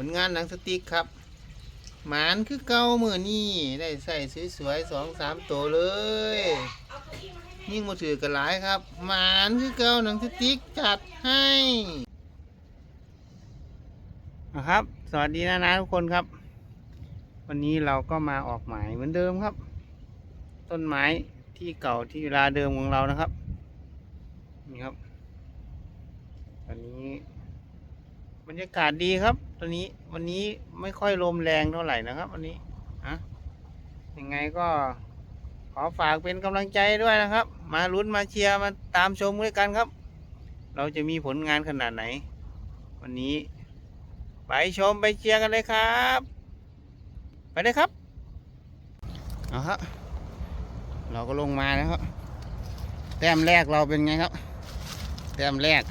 ผลงานหนังสติ๊กครับ หมานคือเก่ามือนี่ได้ใส่สวยๆสองสามตัวเลย ยิ่งมาถือกันหลายครับ หมานคือเก่าหนังสติ๊กจัดให้นะครับ สวัสดีนะนะทุกคนครับ วันนี้เราก็มาออกหมายเหมือนเดิมครับ ต้นไม้ที่เก่าที่เวลาเดิมของเรานะครับ นี่ครับตอนนี้บรรยากาศดีครับ ตอนนี้วันนี้ไม่ค่อยลมแรงเท่าไหร่นะครับวันนี้อะยังไงก็ขอฝากเป็นกำลังใจด้วยนะครับ มาลุ้นมาเชียร์มาตามชมด้วยกันครับ เราจะมีผลงานขนาดไหน วันนี้ ไปชมไปเชียร์กันเลยครับ ไปเลยครับเอาครับเราก็ลงมาแล้วครับ แต้มแรกเราเป็นไงครับ แต้มแรก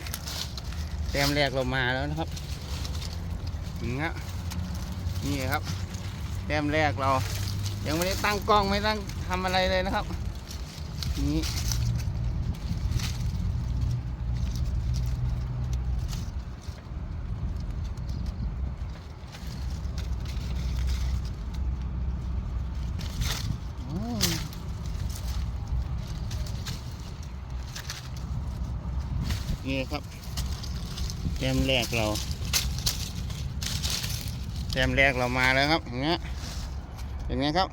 แต้มแรกเรามาแล้วนะครับ นี่ฮะนี่ครับแต้มแรกเรา ยังไม่ได้ตั้งกล้องไม่ตั้งทำอะไรเลยนะครับ นี่นี่ครับแต้มแรกเรา ต้มแรกเรามาแล้วครับอย่างเงี้ยเป็นไงครับ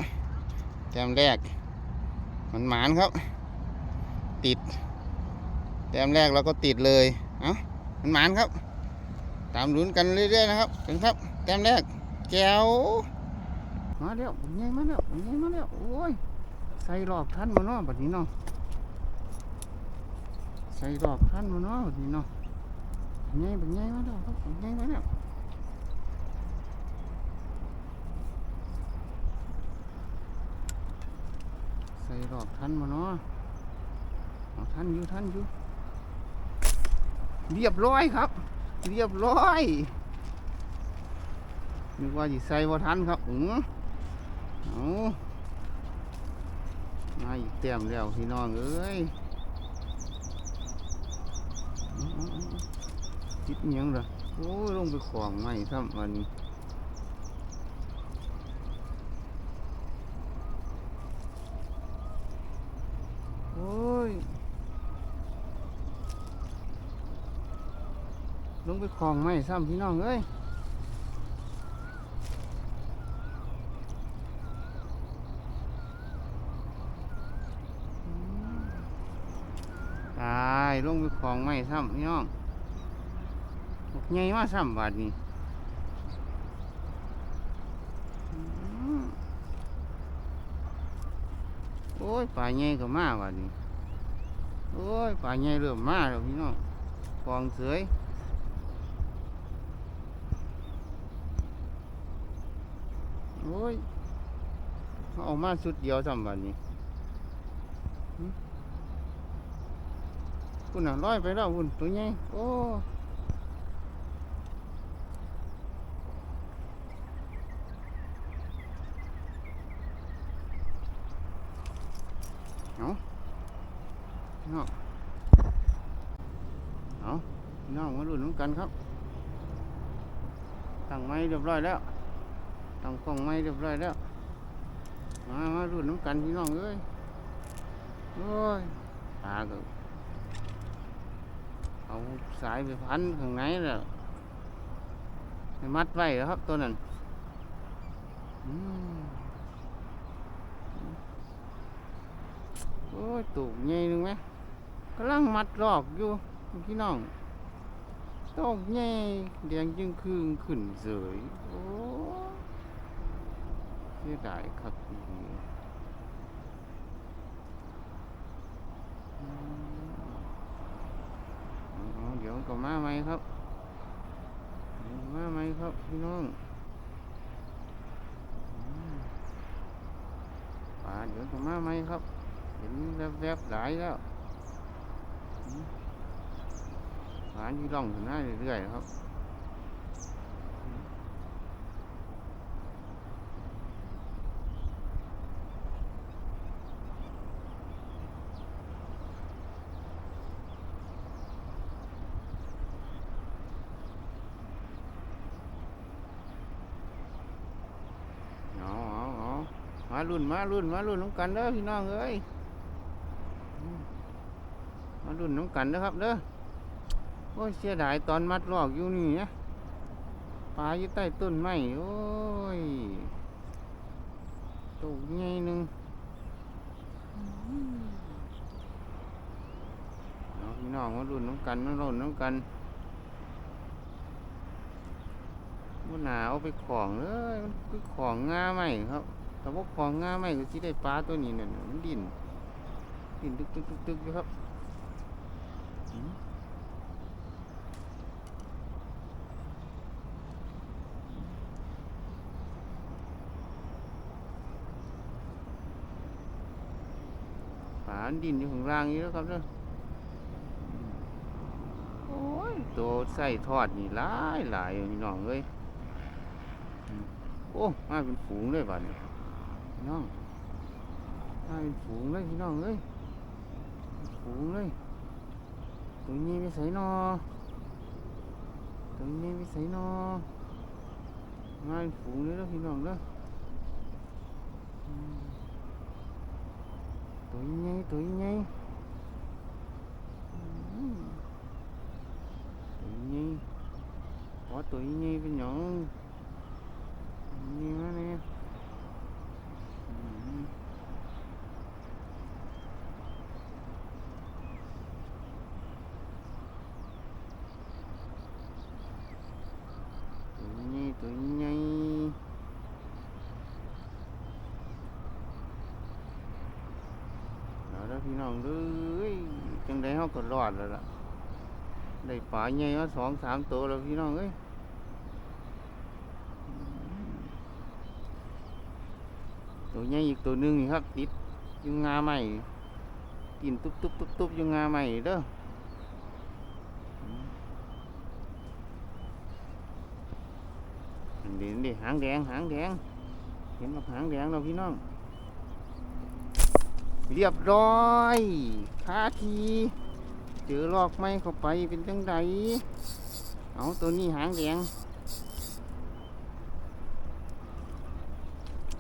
แต้มแรกมันหมานครับ ติดแต้มแรกเราก็ติดเลยเอ้ามันหมานครับ ตามลุ้นกันเรื่อยๆนะครับเป็นครับแต้มแรกแจ๋วมาแล้วผมใหญ่มาแล้วผมใหญ่มาแล้วโอ้ยใส่หลอกท่านมาเนาะแบบนี้เนาะใส่หลอกท่านมาเนาะแบบนี้เนาะใหญ่เป็นใหญ่มาแล้วครับใหญ่มาแล้ว ส่ดอกทันมาเนาะเอาทันอยู่ทันอยู่ เรียบร้อยครับ เรียบร้อยนึกว่าจะใส่บ่ทันครับอือเอามาอีกเต็มแล้วพี่น้องเอ้ยเอาเอาเอาคิดยังเหรอโอ้ยลงไปขวางไม่ซ้ำวันนี้โอ้ย ล งไปคลองไม่ซ้ำพี่น้องเอ้ยตายลงไปคลองไม่ซ้ำพี่น้องใหญ่มาซ้ำบาทนี้โอ้ยป่าใหญ่ก็มาบาทนี้โอ้ยป่าใหญ่เริ่มมาแล้วพี่น้องฟองเสย อ้ยเอาออกมาสุดเดียวซ้ำบาทนี้คุณน่ะร้อยไปแล้วคุณตัวใหญ่โอ้เอาเนาเอาน้องมาดูน้ำกันครับตั้งไม้เรียบร้อยแล้ว ตั้งกล้องไม้เรียบร้อยแล้ว มามาดูน้ำกันพี่น้องเอ้ยโอ้ยตาก็เอาสายไปพันข้างในแล้วให้มัดไว้แล้วครับตัวนั้นโอ้ยตูกใหญ่หนึงไหมกำลังมัดรอกอยู่พี่น้องตอกใหญ่แดงจึงคืงขึ้นเสยโอ้ สียดายคักอีหลีอืมเดี๋ยวก็มาไหมครับเดี๋ยวมาไหมครับพี่น้องป่าเดี๋ยวก็มาไหมครับ เห็นแวบๆหลายแล้วอืมหาอยู่ร่องถึงหน้าเรื่อยๆครับ รุ่นมารุ่นมารุ่นน้ำกันเด้อพี่น้องเอ้ยมารุ่นน้ำกันเด้อครับเด้อโอ้ยเสียดายตอนมัดลอกอยู่นี่นะปลาอยู่ใต้ต้นไม้โอ้ยตัวใหญ่หนึ่งพี่น้องมารุ่นน้ำกันมารุ่นน้ำกันมันหนาเอาไปของเลยมันคือของง่าไหมครับ แต่ว่าของง่าไหมก็สิได้ปลาตัวนี้เนี่ยมันดินดินตึกตึกตึกตึกอยู่ครับปลาดินอยู่ข้างล่างนี้แล้วครับเด้ออืมโอ้ยตัวใส่ทอดนี่หลายหลายอยู่พี่น้องเอ้ยโอ้มาเป็นฝูงเลยบ้านี้ พี่น้องมาเป็นฝูงเลยพี่น้องเอ้ยฝูงเลยตัวนี้ไปใส่นอตัวนี้ไปใส่นอมาเป็นฝูงเลยแล้วพี่น้องเด้อตัวใหญ่ตัวใหญ่ตัวใหญ่ขอตัวใหญ่เป็นหยังนี่มาเนี่ยอืมตัวใหญ่ตัวใหญ่เอาแล้ว พี่น้องเอ้ยจังได้เฮาก็รอดแล้วล่ะ ได้ปลาใหญ่มาสองสามตัวแล้วพี่น้องเอ้ยตัวใหญ่อีกตัวหนึงนี่ครับ ติดยู่งาใหม่กินตุ๊บตุ๊บตุ๊บตุ๊บยู่งาใหม่เด้ออืมอันเด่นดิหางแดงหางแดง เห็นว่าหางแดงเราพี่น้อง เรียบร้อยคาที เจอลอกไม้เข้าไปเป็นจังไดเอาตัวนี้หางแดง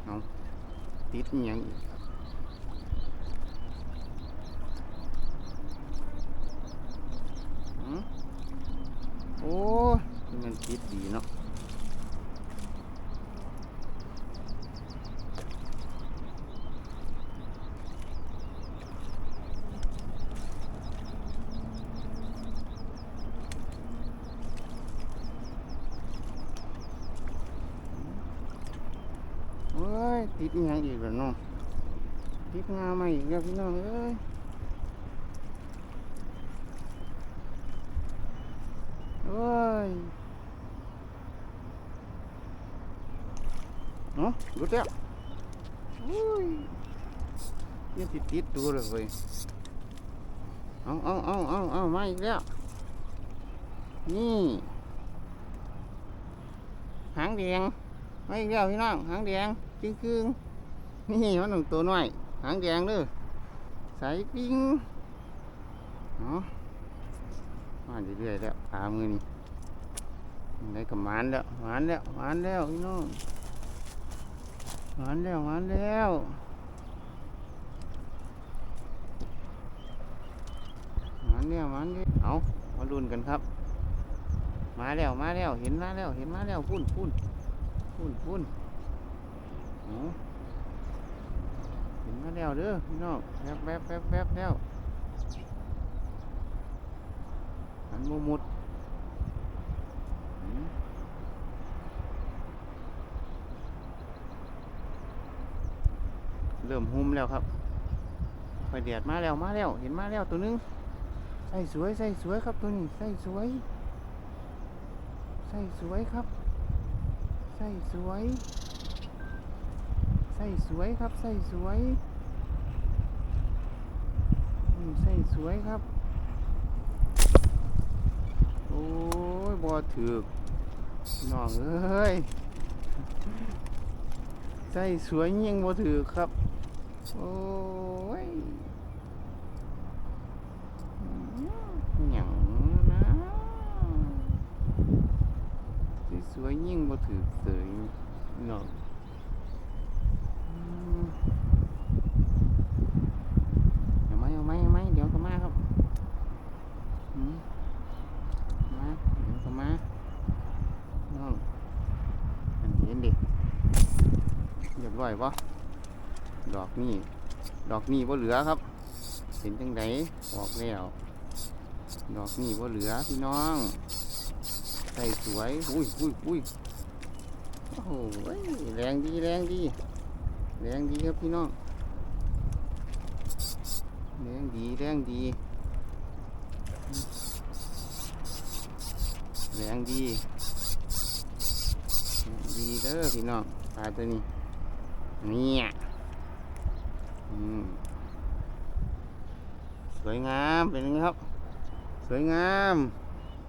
เอาติดอหยังอีกครับหืมโอ้ยมันติดดีเนาะเอ้ยติดอหยังอีกแล้วเนาะติดงาใหม่อีกแล้วพี่น้องเอ้ยเอ้ยเนาะรุดแล้วโอ้ยยังติดติดตัวเลยเว้ยเอาเอาเอาเอาเอามาอีกแล้ว นี่ หางแดงมาอีกแล้วพี่น้อง หางแดงจึงครึ่งๆนี่มันหนึ่งตัวน้อย หางแดงเด้อใส่ปิ้งเนาะมาเรื่อยๆแล้วตามมือนี่ได้กับมานแล้วหมานแล้วหมานแล้วพี่น้อง หมานแล้วหมานแล้วหมานแล้วหมานแล้วเอามาลุ้นกันครับ มาแล้วมาแล้วเห็นมาแล้วเห็นมาแล้วพุ่นพุ่นพุ่นพุ่นเอาเห็นมาแล้วเด้อพี่น้องแวบแวบแวบแวบแล้วหันมุมุด เริ่มหุ่มแล้วครับไฟเดียดมาแล้วมาแล้ว เห็นมาแล้วตัวนึงใส่สวยใส่สวยครับตัวนี้ใส่สวยใส่สวยครับใส่สวยใส่สวยครับใส่สวยใส่สวยครับ โอ้ยบอถือกน้องเอ้ยใส่สวยยิ่งบอถือกครับ โอ้ยหนัยนะสวยยิ่งบ่ถือสวยหรอกเอาไมเอาไหมเอาไหมเดี๋ยวก็มาครับมาเดี๋ยวก็มาดีเด็กเรียบร้ยปะ ดอกนี่ดอกนี่บ่เหลือครับ เห็นจังไดบอกแล้วดอกนี่บ่เหลือพี่น้องใส่สวยอุ้ยอุ้ยอุ้ยโอ้โหแรงดีแรงดีแรงดีครับพี่น้องแรงดีแรงดีแรงดีดีเด้อพี่น้องปลาตัวนี้เนี่ย สวยงามเป็นไงครับ สวยงาม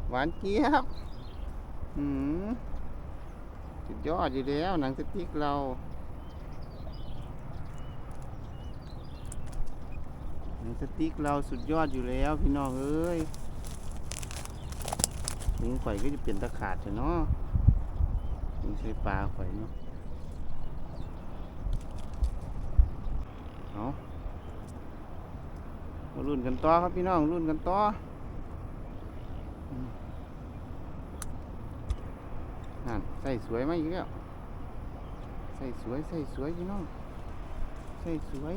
หวานเจี๊ยบอืมสุดยอดอยู่แล้วหนังสติ๊กเราหนังสติ๊กเราสุดยอดอยู่แล้วพี่น้องเอ้ยถึงข่อยก็จะเปลี่ยนตะขาดเนาะถึงใส่ปลาข่อยเนาะ เอามารุ่นกันต่อครับพี่น้องรุ่นกันต่อนั่นใส่สวยไหมอีกแล้วใส่สวยใส่สวยพี่น้องใส่สวย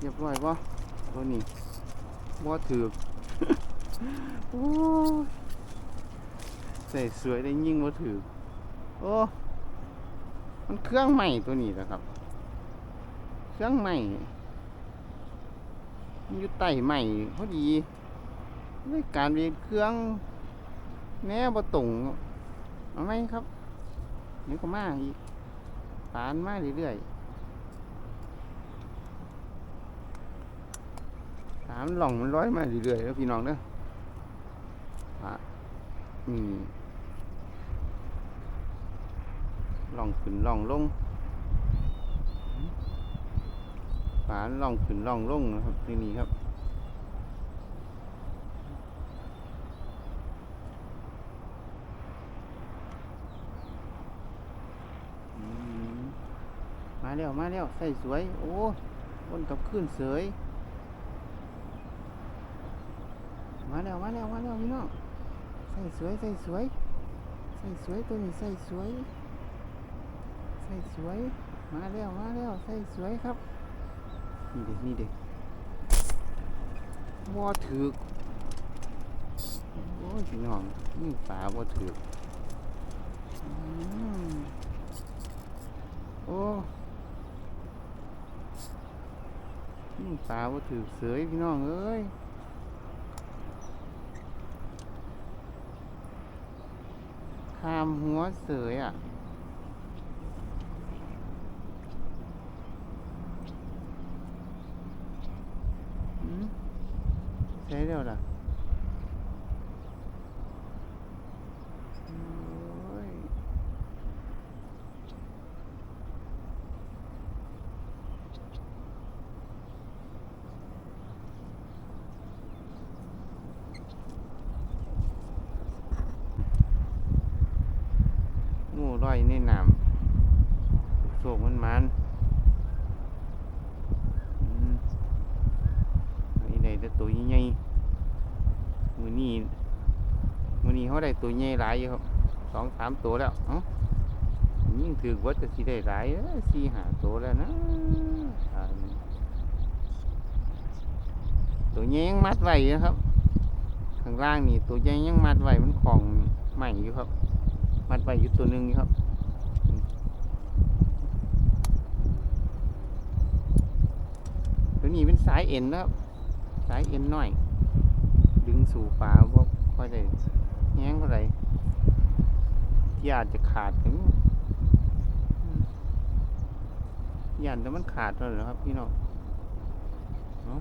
เรียบร้อยปะตัวนี้บ่ถือโอ้ยใส่สวยได้ยิ่งบ่ถือโอ้มันเครื่องใหม่ตัวนี้แหละครับ เครื่องใหม่มันอยู่ใต้ใหม่พอดีด้วยการเรียนเครื่องแน่บ่ตรงเอาไหมครับนี่ก็มาอีกปานมาเรื่อยๆสามหล่องมันร้อยมาเรื่อยๆแล้วพี่น้องเด้อะนี่หล่องขึ้นหล่องลงปานหล่องขึ้นหล่องลงนะครับที่นี่ครับมาแล้วมาแล้วใส่สวย โอ้วนกับขึ้นเสยมาแล้วมาแล้วมาแล้วพี่น้องใส่สวยใส่สวยใส่สวยตัวนี้ใส่สวยใส่สวย มาแล้วมาแล้วใส่สวยครับ นี่เด็กนี่เด็กวอถือกโอ้ยพี่น้องนี่ปลาวอถือกอืมโอ้นี่ปลาว่าถือเสือยพี่น้องเอ้ยคามหัวเสือยอะ อืมใช่แล้วล่ะโอ้ย ร้อยในน้ำโศกมันมันอันนี้ได้แต่ตัวใหญ่มือนี้มือนี้เขาได้ตัวใหญ่หลายอยู่ครับสองสามตัวแล้วเอ้ายิ่งถือวัดจะสิได้หลายสี่หาตัวแล้วนะตัวใหญ่ยังมัดไว้อยู่นะครับ ข้างล่างนี่ตัวใหญ่ยังมัดไว้มันของใหม่อยู่ครับ มัดไว้อยู่ตัวหนึ่งครับอืมตัวนี้เป็นสายเอ็นนะครับ สายเอ็นหน่อย ดึงสู่ปลาเพวกค่อยได้แง้งเท่าไหร่ยานจะขาดถึงยานแต่มันขาดแล้วเหรอครับพี่น้องเนาะ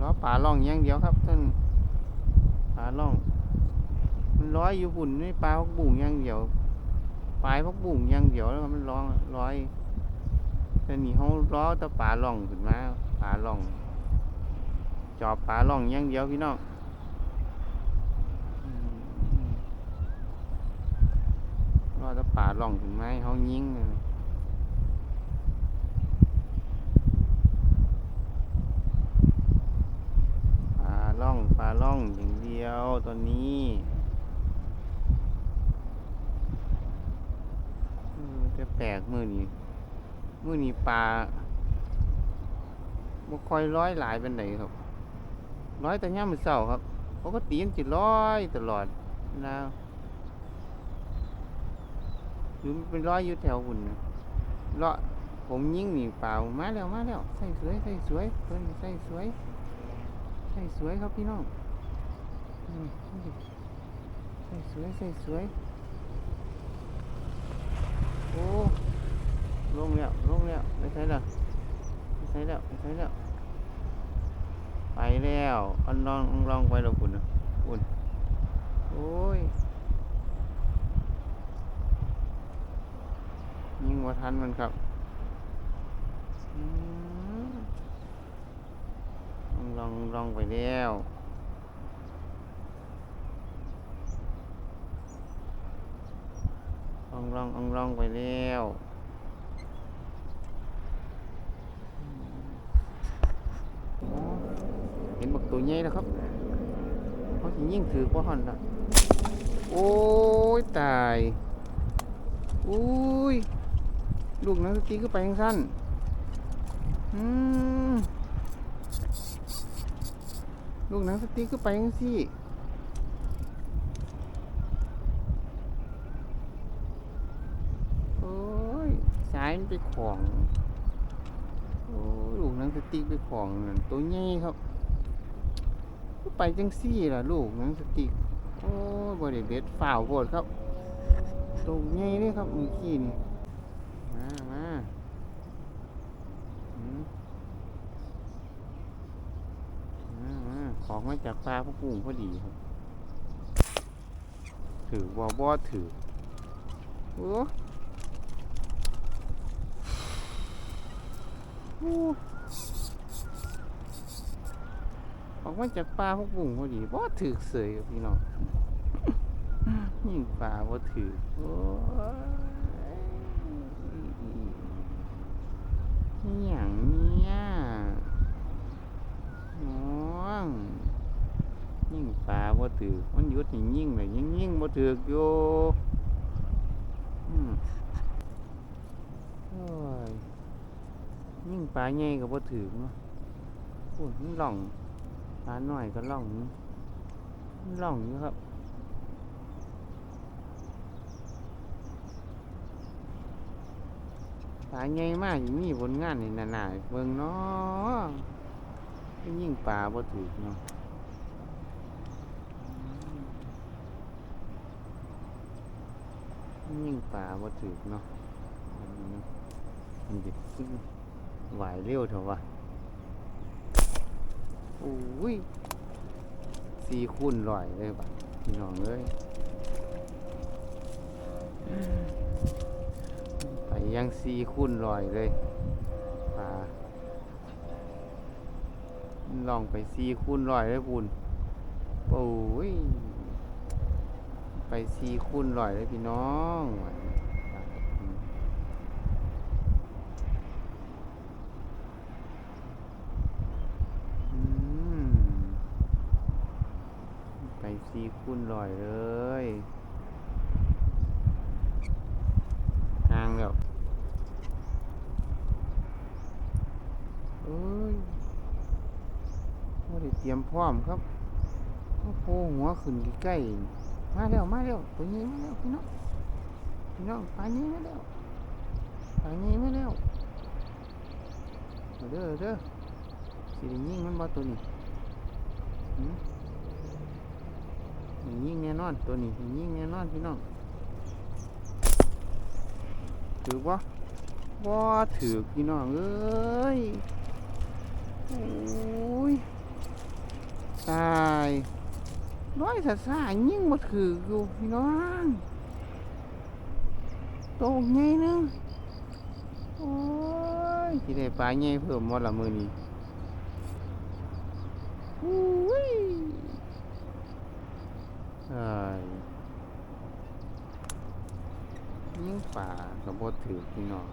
ล้อปลาล่องอย่างเดียวครับท่านปลาล่อง มันร้อยอยู่หุ่นนี่ปลาพักบุ่งยังเดี๋ยวปลายพักบุ่งยังเดี๋ยวแล้วมันร้องร้อยแต่นี่เขาล้อตะปลาล่องขึ้นมาปลาล่อง จอบปลาล่องยังเดียวพี่น้องล้อตะปลาล่องขึ้นมาเขายิงเลยล่องปลาล่องอย่างเดียวตอนนี้ มือนี้ปลาบ่ค่อยร้อยหลายเป็นไหนครับ ร้อยแต่ย่ามมือเสาครับปกติมันสิร้อยตลอดนะอยู่มันเป็นร้อยอยู่แถวหุ่นเลาะผมยิ่งหนีเปล่ามาแล้วมาแล้วใส่สวยใส่สวยเพิ่นใส่สวยใส่สวยครับพี่น้องใส่สวยใส่สวยโอ้ ลงแล้วลงแล้วไม่ใช่แล้วไม่ใช่แล้วไม่ใช่แล้วไปแล้วอันลองลองไปแล้วคุณนะคุณโอ้ยยิงว่าทันมันครับอืมลองลองไปแล้วองลองลองลองไปแล้วอ๋อ เห็นบักตัวใหญ่แล้วครับเขาสิยิ่งถือบ่หันละโอ้ยตายอุ้ยลูกนังสติ๊กก็ไปทางสั้นอืมลูกนังสติ๊กก็ไปทางซี่โอ้ยสายมันไปของ โอ้ยลูกนังสติ๊กไปของนั่นตัวใหญ่ครับ ไปจังซี่ล่ะลูกนังสติกโอ้ยบริเบ็ดฝ่าวโพดครับตรงไงนี่ครับมื่อกี้นี่มามาอืมมามาของมาจากปลาพวกกุ้งพอดีครับ ถือว่าบ่ถือโอ้โอ้ ออกมาจากปลาพวกบุ้งพอดีบ่ถือเสยครับพี่น้องยิ่งปลาบ่ถือโอ้ยนี่หยังเนี่ยน้องยิ่งปลาบ่ถือมันหยุดนี่ยิ่งเลยยิ่งยิ่งบ่ถือกอยู่อืมโอ้ยยิ่งปลาใหญ่ก็บ่ถือเนาะโอ้ยมันหล่อง ปลาหน่อยก็ล่องล่องอยู่ครับปลาใหญ่มากอย่างนี้ผลงานนี่นานาเบิ่งเนาะยิ่งปลาบ่ถูกเนาะยิ่งปลาบ่ถูกเนาะมันจะไหวเร็วเถอะวะ อ้ยสีคูณลอยเลยบัดพี่น้องเอ้ยไปยังสีคูณลอยเลยป่าลองไปสีคูณลอยเลยปุ่นโอ้ยไปสีคูณลอยเลยพี่น้องบัดนี้อืมอืม ไปซี คูณลอยเลย ทางแล้วเอ้ยว่าได้เตรียมพร้อมครับโอ้โหหัวขึ้นใกล้ๆมาแล้วมาแล้วตัวนี้มาแล้วพี่น้องพี่น้องปลานี้มาแล้วปลานี้มาแล้วเด้อเด้อสิได้ยิงมันบ่ตัวนี้ ยิ่งแน่นอนตัวนี้ยิ่งแน่นอนพี่น้องถือว่าว่าถือพี่น้องเอ้ยโอ้ยตายร้อยสาสายิ่งมาถืออยู่พี่น้องโตใหญ่หนึงโอ้ยที่ได้ปลาใหญ่เพิ่มหมดละมือนี้อุ้ย ยิ่งป่ากับบถือพี่น้อง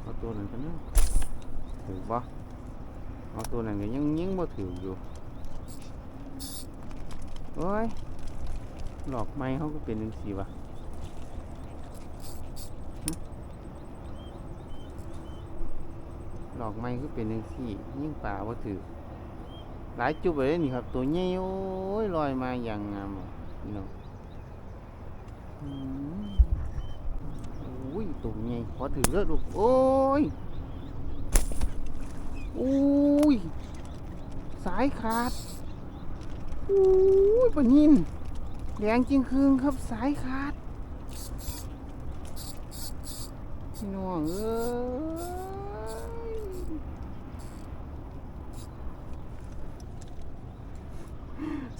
เอาตัวนั้นกันนะถือบ่เอาตัวนั้นก็ยังยิ่งบ่ถืออยู่โอ้ยหลอกไม้เขาก็เป็นจังสีวะหลอกไม้ก็เป็นจังสี่ยิ่งป่าว่าถือ หลายจุบเลยนี่ครับ ตัวใหญ่โอ้ยลอยมาอย่างงามอะพี่น้องอืมโอ้ยตัวใหญ่พอถือเลือดลูกโอ้ยโอ้ยสายขาดโอ้ยปะนินแดงจริงคืงครับสายขาดพี่น้องเอ้ย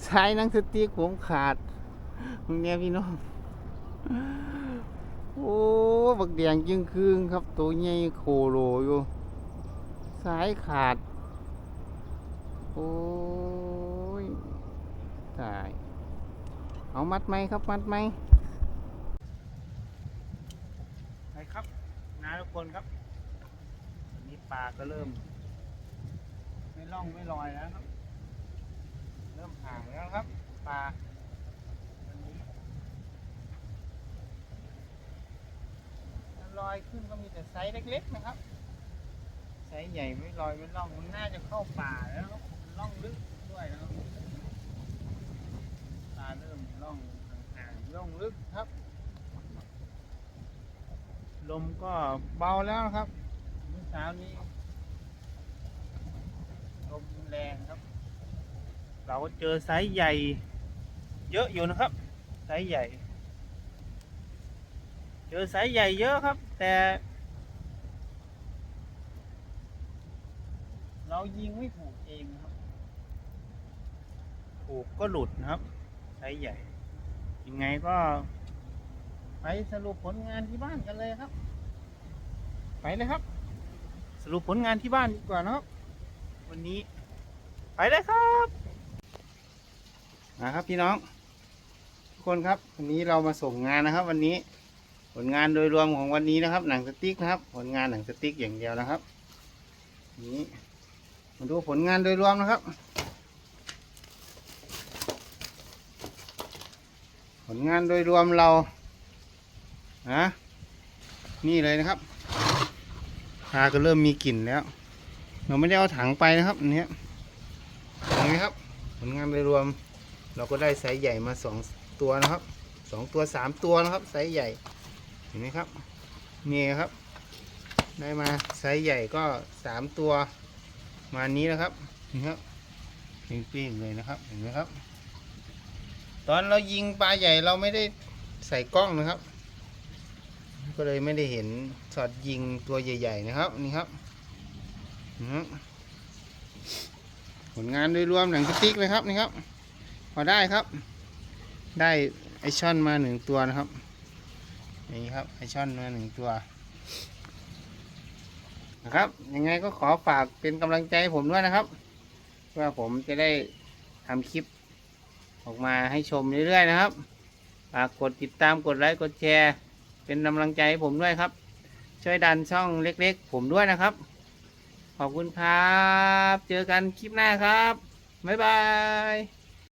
สายหนังสติ๊กผมขาดมึงเนี่ยพี่น้อง โอ้บักแดงจึงคืงครับ ตัวใหญ่โคโลอยู่สายขาด โอ้ยตาย เอามัดไหมครับ มัดไหมไปครับนาทุกคนครับนนี้ปลาก็เริ่ม ไม่ล่องไม่ลอยแล้วครับ เริ่มห่างแล้วครับปลาลอยขึ้นก็มีแต่ไซส์เล็กๆนะครับ ไซส์ใหญ่ไม่ลอยไม่ล่องมันน่าจะเข้าป่าแล้วครับล่องลึกด้วยนะครับปลาเริ่มล่องห่างๆล่องลึกครับ ลมก็เบาแล้วครับเมื่อเช้านี้ลมแรงครับ เราเจอไซส์ใหญ่ เยอะอยู่นะครับไซส์ใหญ่ เจอไซส์ใหญ่เยอะครับ แต่ เรายิงไม่ถูกเองครับ ถูกก็หลุดนะครับไซส์ใหญ่ ยังไงก็ ไปสรุปผลงานที่บ้านกันเลยครับ ไปเลยครับ สรุปผลงานที่บ้านดีกว่านะครับ วันนี้ ไปเลยครับ นะครับพี่น้อง ทุกคนครับ วันนี้เรามาส่งงานนะครับ วันนี้ผลงานโดยรวมของวันนี้นะครับ หนังสติ๊กนะครับ ผลงานหนังสติ๊กอย่างเดียวนะครับ นี้มาดูผลงานโดยรวมนะครับ ผลงานโดยรวมเรานะนี่เลยนะครับปลาก็เริ่มมีกลิ่นแล้ว เราไม่ได้เอาถังไปนะครับอันนี้ยเห็นไหมครับ ผลงานโดยรวม เราก็ได้ไซส์ใหญ่มาสองตัวนะครับสองตัวสามตัวนะครับไซส์ใหญ่เห็นไหมครับนี่ครับ ได้มาไซส์ใหญ่ก็สามตัวมานี้นะครับนี่ครับปิ้งๆเลยนะครับเห็นไหมครับ ตอนเรายิงปลาใหญ่เราไม่ได้ใส่กล้องนะครับ ก็เลยไม่ได้เห็นช็อตยิงตัวใหญ่ ๆ นะครับนี่ครับผลงานโดยรวมหนังสติ๊กเลยครับนี่ครับ อได้ครับ ได้ไอช่อนมาหนึ่งตัวนะครับนี่ครับไอช่อนมาหนึ่งตัวนะครับยังไงก็ขอฝากเป็นกำลังใจให้ผมด้วยนะครับเพื่อผมจะได้ทำคลิปออกมาให้ชมเรื่อยๆนะครับฝากกดติดตามกดไลค์กดแชร์ เป็นกำลังใจให้ผมด้วยครับ ช่วยดันช่องเล็กๆ ผมด้วยนะครับ ขอบคุณครับ เจอกันคลิปหน้าครับ บ๊ายบาย